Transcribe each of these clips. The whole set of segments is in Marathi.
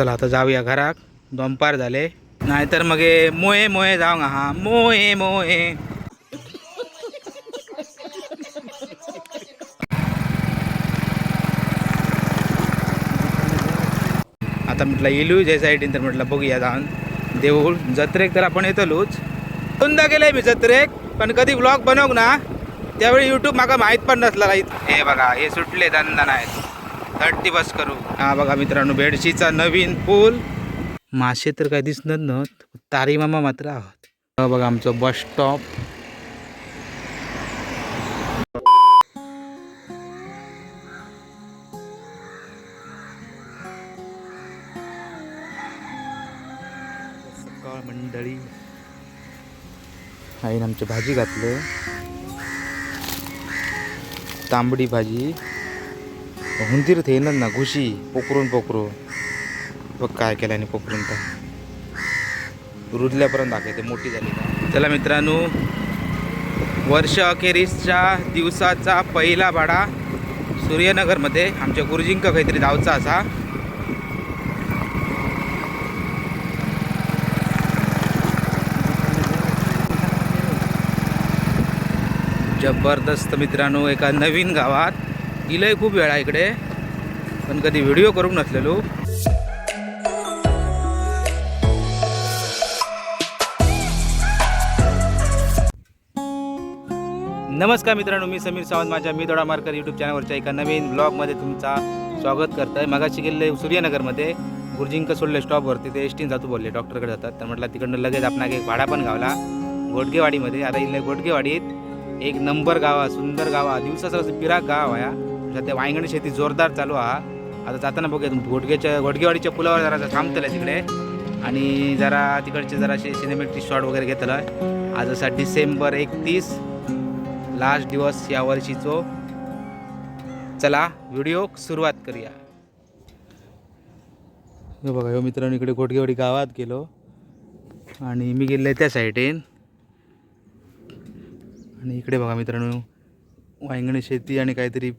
चला आता जाऊया घराक दोनपार झाले. नाहीतर मग हे मोये मोये जाऊ हा. मोये मोये आता म्हटलं येलू जे साईडीन तर म्हटलं बघूया जाऊन. देऊळ जत्रेक तर आपण येतलोच. दोनदा गेले मी जत्रेक पण कधी ब्लॉग बनवक ना त्यावेळी यूट्यूब माका माहीत पण नसला हे बघा हे सुटले धंदा नाहीत. थर्टी बस करू. हा बघा मित्रांनो बेडशीचा नवीन पूल. मासे तर काही दिसणार न तारी मामा मात्र आहोत. हा बघा आमचं बस स्टॉप सकाळ मंडळी. आईन आमची भाजी घातलं. तांबडी भाजी. हुंदीर येणार ना घुशी पोकरून पोखरू बघ काय केलं आणि पोकरून तर. रुजल्यापर्यंत दाखवते मोठी झाली का? चला मित्रांनो वर्ष अखेरीसच्या दिवसाचा पहिला भाडा सूर्यनगरमध्ये. आमच्या गुरुजींक काहीतरी जावचा असा. जबरदस्त मित्रांनो एका नवीन गावात. इलय खूप वेळा इकडे पण कधी व्हिडिओ करूक नसलेलो. नमस्कार मित्रांनो मी समीर सावंत. माझ्या मी दोडा मार्कर यूट्यूब चॅनलवरच्या एका नवीन ब्लॉगमध्ये तुमचा स्वागत करत आहे मगाशी गेले सूर्यनगरमध्ये गुरुजींक सोडले स्टॉपवरती ते एस टीन जातो बोलले डॉक्टरकडे जातात. तर म्हटलं तिकडनं लगेच आपणाक एक भाडा पण गावला गोडगेवाडीमध्ये आता इथल्या गोडगेवाडीत एक नंबर गाव सुंदर गाव दिवसाचं असं पिराक गाव आहे. सध्या वांगणी शेती जोरदार चालू हा आता जाताना बघूया तुम्ही घोटगेवाडीच्या पुलावर जरा थांबतलं तिकडे. आणि जरा तिकडचे जरा असे सिनेमॅटिक शॉट वगैरे घेतलं आहे आज असा डिसेंबर एकतीस लास्ट दिवस या वर्षीचो. चला व्हिडिओ सुरुवात करूया. बघा ह्यो मित्रांनो इकडे घोटगेवाडी गावात गेलो. आणि मी गेले त्या साईडीन. आणि इकडे बघा मित्रांनो वांगणी शेती आणि काहीतरी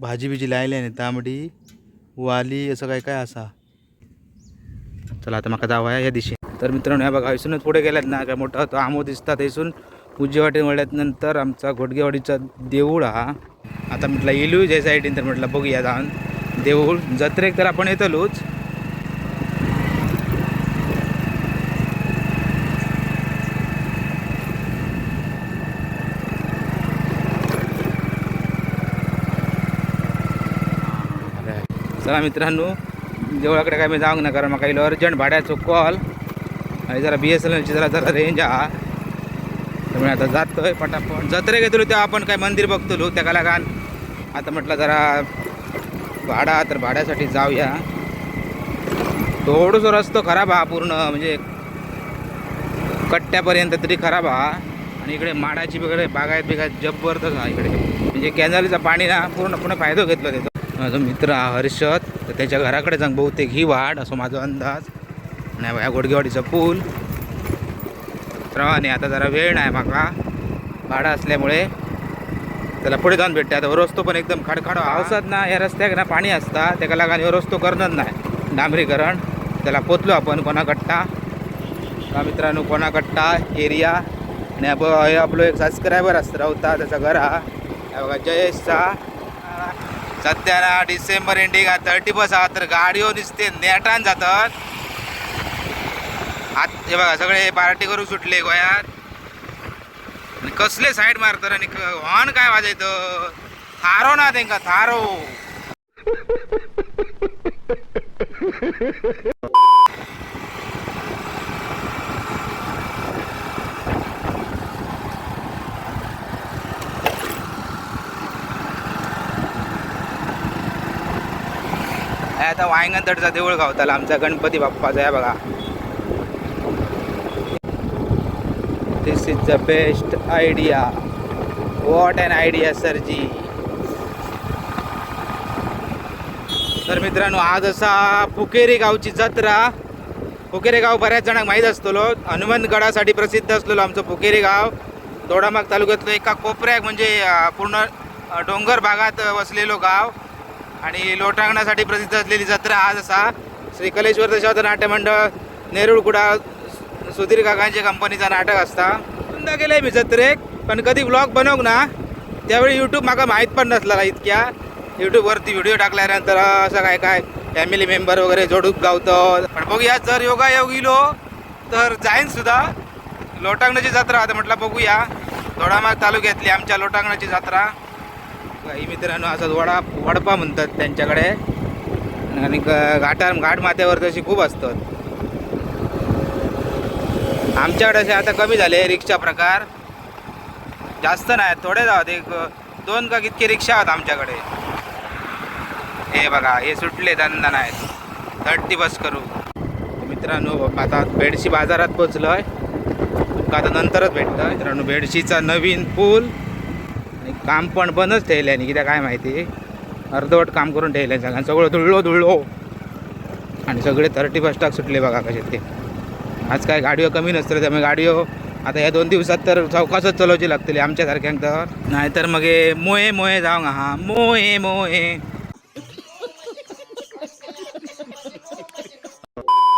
भाजी बिजी लायली न्ही तांबडी वाली असं काय काय असा. चला आता म्हाका जावया या दिशेन तर मित्रांनो ह्या बघा इथूनच पुढे गेल्यात ना काय मोठा तो आमो दिसतात इथून. उज्जवाटी वळल्यात नंतर आमचा घोडगेवाडीचा देऊळ हा. आता म्हटलं येलू जे साईडीन तर म्हटलं बघूया जाऊन. देऊळ जत्रेक तर आपण येतलोच. बघा मित्रांनो जवळकडे काय मी जाऊंक ना कारण म्हाका इलो अर्जंट भाड्याचो कॉल आणि जरा बी एस एन एलची जरा जरा रेंज हा त्यामुळे आता जातोय पटापट. जत्रे घेतलो तेव्हा आपण काय मंदिर बघतलो त्या लागून आता म्हटलं जरा भाडा तर भाड्यासाठी जाऊया. थोडंसं रस्तो खराब हा पूर्ण म्हणजे कट्ट्यापर्यंत तरी खराब हा. आणि इकडे माडाची वगैरे बागायत बिगायत जबरदस्त हा इकडे. म्हणजे कॅनलचा पाणी ना पूर्णपणे फायदा घेतला त्याचा. माझा मित्र हर्षद तर त्याच्या घराकडे जाऊन बहुतेक ही वाढ असं माझा अंदाज. आणि या गोडगेवाडीचा पूल. प्रवाने आता जरा वेळ नाही माका भाडा असल्यामुळे त्याला पुढे जाऊन भेटते. आता रस्तो पण एकदम खडखड. पावसात ना या रस्त्याक ना पाणी असता. त्याला लागान रस्तो करणार नाही. डांबरीकरण. त्याला पोचलो आपण कोणाकट्टा. का मित्रांनो कोणाकट्टा एरिया. आणि अब आपलो एक सबस्क्रायबर असतं रावता त्याचा घर. हा बघा जयेशचा. सध्या ना डिसेंबर एंडिंग थर्टी बस आहात तर गाडीवर दिसते नेटान जातात. आत हे बघा सगळे पार्टी करून सुटले गोयात. आणि कसले साईड मारतात आणि हॉर्न काय वाजयत थारो ना तेंका थारो. हे आता वायंगणतडचा देऊळ गावताला आमचा गणपती बाप्पाचा आहे बघा. This is the best idea what an idea सरजी. तर मित्रांनो आज असा पुकेरी गावची जत्रा. पुकेरी गाव बऱ्याच जणांना माहीत असतो हनुमंतगडासाठी प्रसिद्ध असलेलो आमचं पुकेरी गाव. दोडामाग तालुक्यातलं एका कोपऱ्याक म्हणजे पूर्ण डोंगर भागात वसलेलो गाव. आणि लोटांगणासाठी प्रसिद्ध असलेली जत्रा आज असा श्रीकलेश्वर दशावतार नाट्यमंडळ नेरूळ कुडा सुधीर काकांच्या कंपनीचा नाटक असता. पुन्हा गेले मी जत्रेक पण कधी ब्लॉग बनवक ना त्यावेळी यूट्यूब म्हाका माहीत पण नसला इतक्या. यूट्यूबवरती व्हिडिओ टाकल्यानंतर असं काय काय फॅमिली मेंबर वगैरे जोडूक गावतो. पण बघूया जर योगा योग इलो तर जाईन सुद्धा. लोटांगणाची जत्रा आता म्हटलं बघूया. दोडामार्ग तालुक्यातली आमच्या लोटांगणाची जत्रा. काही मित्रांनो असं वडा वडपा म्हणतात त्यांच्याकडे. आणि घाटा घाट माथ्यावर तशी खूप असतात. आमच्याकडे असे आता कमी झाले रिक्षा प्रकार. जास्त नाही थोडे जावत एक दोन का कितके रिक्षा आहोत आमच्याकडे. हे बघा हे सुटले धंदा नाहीत थर्टी बस करू. मित्रांनो आता बेडशी बाजारात पोचलोय. तुमका आता नंतरच भेटतं मित्रांनो बेडशीचा नवीन पूल. काम पण बंदच ठेवल्याने आहे कित्याक काय माहिती? अर्धवट काम करून ठेवलं आहे सगळ्यांना सगळं धुळलो धुळलो. आणि सगळे थर्टी फस्टाक सुटले बघा कसे ते. आज काय गाडीओ कमी नसतं त्यामुळे गाडीओ आता या दोन दिवसात तर चौकासच चलवची लागतली आमच्यासारख्यांक तर नाहीतर मग मोये मोये मोहे जाऊ हा मोये मोये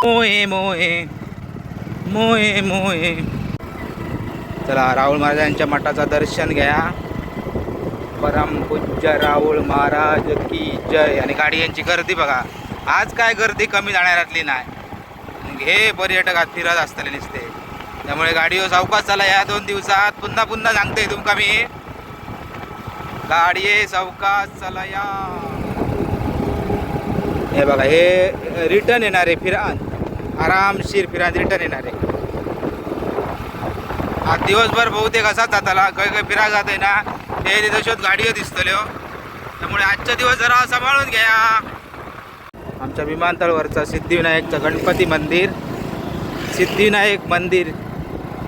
मोये मोये मोये मोये चला राहुल महाराजांच्या मठाचा दर्शन घ्या. परम पूज्य राहुल महाराज की जय. आणि गाडी यांची गर्दी बघा. आज काय गर्दी कमी जाणाऱ्यातली नाही. हे पर्यटक आज फिरत असताना दिसते. त्यामुळे गाडीवर सावकाश चला. या दोन दिवसात पुन्हा पुन्हा सांगते तुमका मी. गाडी सावकाश चला या. हे बघा हे रिटर्न येणारे फिरान. आरामशीर फिरान रिटर्न येणारे. आज दिवसभर बहुतेक असाच जाताला काही काही फिरा जाते ना. ते तशोच गाडयो दिसतल्यो हो. त्यामुळे आजचा दिवस जरा सांभाळून घ्या. आमच्या विमानतळवरचा सिद्धिविनायकचं गणपती मंदिर. सिद्धिविनायक मंदिर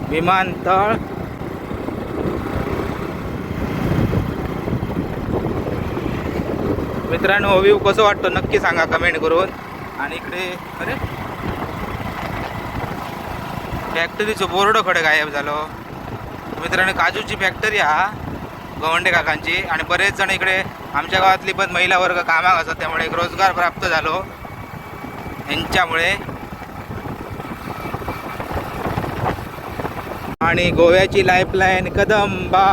विमानतळ. मित्रांनो व्ह्यू कसं वाटतो नक्की सांगा कमेंट करून. आणि इकडे अरे. फॅक्टरीचं बोर्ड खडे गायब झालो हो. मित्रांनो काजूची फॅक्टरी हा. गवंडे काकांची आणि बरेच जण इकडे आमच्या गावातली पण महिला वर्ग कामाक असतात त्यामुळे एक रोजगार प्राप्त झालो. यांच्यामुळे. आणि गोव्याची लाईफलाईन कदंबा.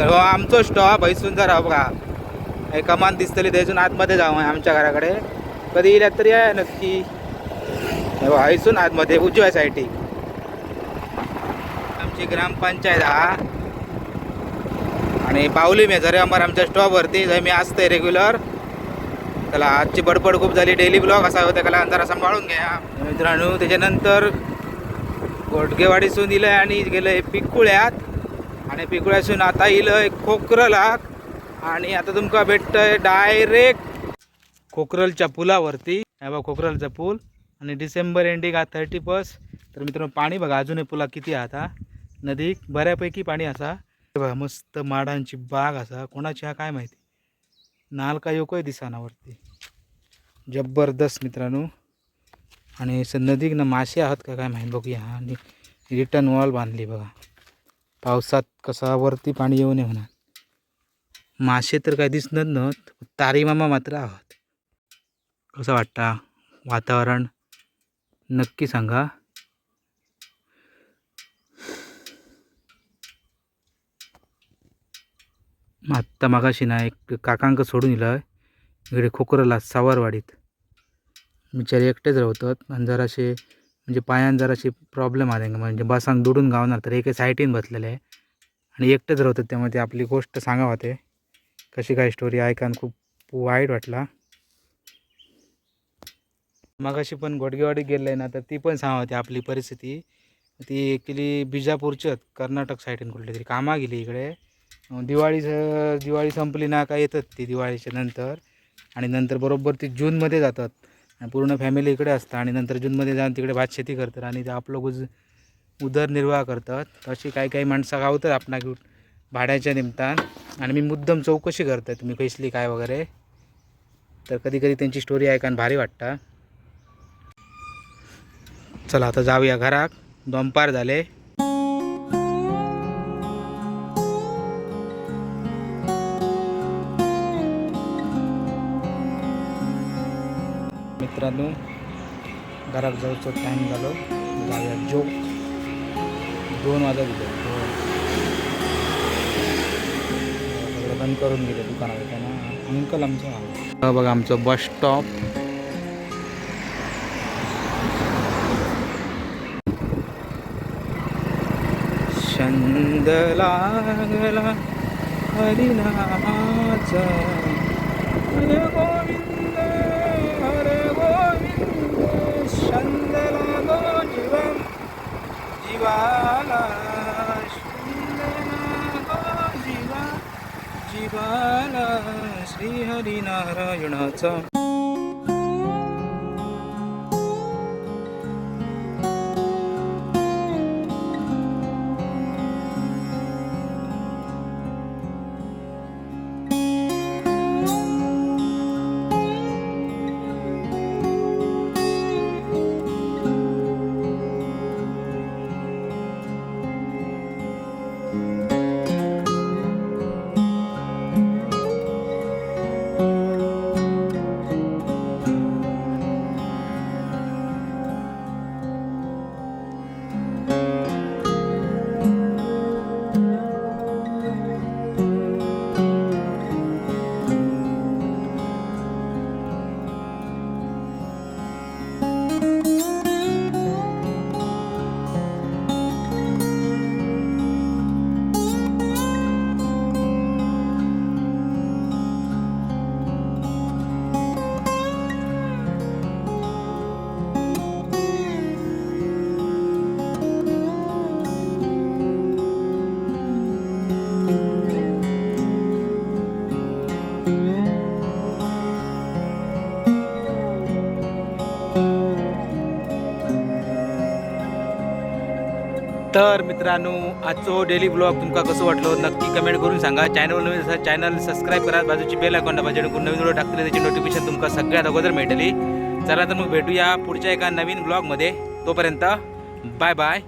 हो आमचो स्टॉप हैसून जरा बघा. हे कमान दिसतली थंयसून आतमध्ये जाऊ आमच्या घराकडे. कधी येल्यात तरी आहे नक्की. हैसून आतमध्ये उजव्या साईडी आमची ग्रामपंचायत हा. आणि पावली मी झरे अमर आमच्या स्टॉपवरती जर मी असते रेग्युलर त्याला आजची बडबड खूप झाली. डेली ब्लॉग असा होता. त्याला जरा सांभाळून घ्या. मित्रांनो त्याच्यानंतर गोटगेवाडीसून दिलं आणि गेलं पिकुळ्यात. आणि पिकुळ्यासून आता येलं खोकरला आणि आता तुमका भेटतंय डायरेक्ट खोकरलच्या पुलावरती. हे बघा खोकरलचा पूल. आणि डिसेंबर एंडिंग हा थर्टी फर्स्ट तर मित्रांनो पाणी बघा अजूनही पुला किती आहात आता नदीक बऱ्यापैकी पाणी असा. बघा मस्त माडांची बाग असा. कोणाची हा काय माहिती? नाल का योकोय दिसाना वरती. जबरदस्त मित्रांनो. आणि नदीक ना मासे आहात का काय माहीत? बघूया. हा आणि रिटर्न वॉल बांधली बघा. पावसात कसा वरती पाणी येऊ नये म्हणा. मासे तर काय दिसणार नत तारीमामा मात्र आहात. कसं वाटता? वातावरण? नक्की सांगा. आत्ता मागाशी ना एक काकांक सोडून दिलं इकडे खोकरला सावरवाडीत. बिचारे एकटेच राहतात आणि जराशे म्हणजे पायान जराशी प्रॉब्लेम आले म्हणजे बसांक दुडून गावणार तर एके सायटीन बसलेले. आहे आणि एकटेच राहतात त्यामुळे ते आपली गोष्ट सांगावं ते. कशी काय स्टोरी ऐकान खूप वाईट वाटला. मगाशी पण गोडगेवाडी गेले ना तर ती पण सांगते आपली परिस्थिती. ती ॲक्च्युली बिजापूरची कर्नाटक साईडीन कुठली तरी कामा गेली इकडे. दिवाळी दिवाळी संपली ना का येतात ती दिवाळीच्या नंतर. आणि नंतर बरोबर ती जूनमध्ये जातात. आणि पूर्ण फॅमिली इकडे असतात आणि नंतर जूनमध्ये जाऊन तिकडे भात शेती करतात. आणि ते आपलं गुज उदरनिर्वाह करतात. अशी काही काही माणसं गावतात आपणा घेऊन. भाड्याच्या निमतान. आणि मी मुद्दम चौकशी करतात तुम्ही कसली काय वगैरे. तर कधी कधी त्यांची स्टोरी ऐकान भारी वाटतं. चला आता जाऊया घरात. दोनपार झाले. मित्रांनो घरात जाऊचं टाईम झालो. जाऊया जोक दोन वाजत होते. दोन बंद करून गेले दुकानावर. त्यांना अंकल आमचं बघा आमचं बस स्टॉप छंद लागला हरिनामाचा जीवाला छंद जीवा. जीवाला श्री हरिनारायणाचा तर मित्रांनो आजचो डेली ब्लॉग तुमका कसं वाटलो? नक्की कमेंट करून सांगा. चॅनल नवीन असा चॅनल सबस्क्राईब करा. बाजूची बेल आयकॉन दाबा जेणेकरून नवीन व्हिडिओ टाकले त्याची नोटिफिकेशन तुमका सगळ्यात अगोदर भेटली चला तर मग भेटूया पुढच्या एका नवीन ब्लॉगमध्ये तोपर्यंत बाय बाय